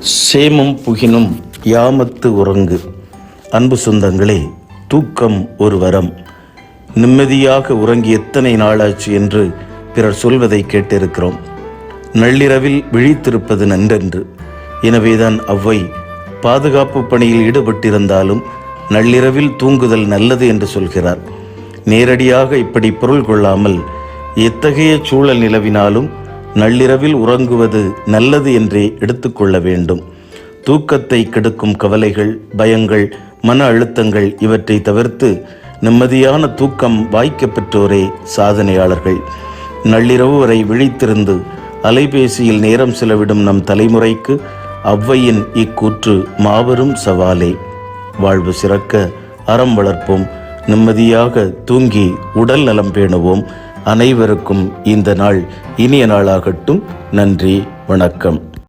சேமம் புகினும் யாமத்து உறங்கு. அன்பு சொந்தங்களே தூக்கம் ஒரு வரம். நிம்மதியாக உறங்கி எத்தனை நாளாச்சு என்று பிறர் சொல்வதை கேட்டிருக்கிறோம். நள்ளிரவில் விழித்திருப்பது நன்றென்று. எனவேதான் அவ்வை பாதுகாப்பு பணியில் ஈடுபட்டிருந்தாலும் நள்ளிரவில் தூங்குதல் நல்லது என்று சொல்கிறார். நேரடியாக இப்படி பொருள் கொள்ளாமல் எத்தகைய சூழல் நிலவினாலும் நள்ளிரவில் உறங்குவது நல்லது என்றே எடுத்துக்கொள்ள வேண்டும். தூக்கத்தை கெடுக்கும் கவலைகள் பயங்கள் மன அழுத்தங்கள் இவற்றை தவிர்த்து நிம்மதியான தூக்கம் வாய்க்க பெற்றோரே சாதனையாளர்கள். நள்ளிரவு வரை விழித்திருந்து அலைபேசியில் நேரம் செலவிடும் நம் தலைமுறைக்கு அவ்வையின் இக்கூற்று மாபெரும் சவாலே. வாழ்வு சிறக்க அறம் வளர்ப்போம். நிம்மதியாக தூங்கி உடல் நலம் பேணுவோம். அனைவருக்கும் இந்த நாள் இனிய நாளாகட்டும். நன்றி வணக்கம்.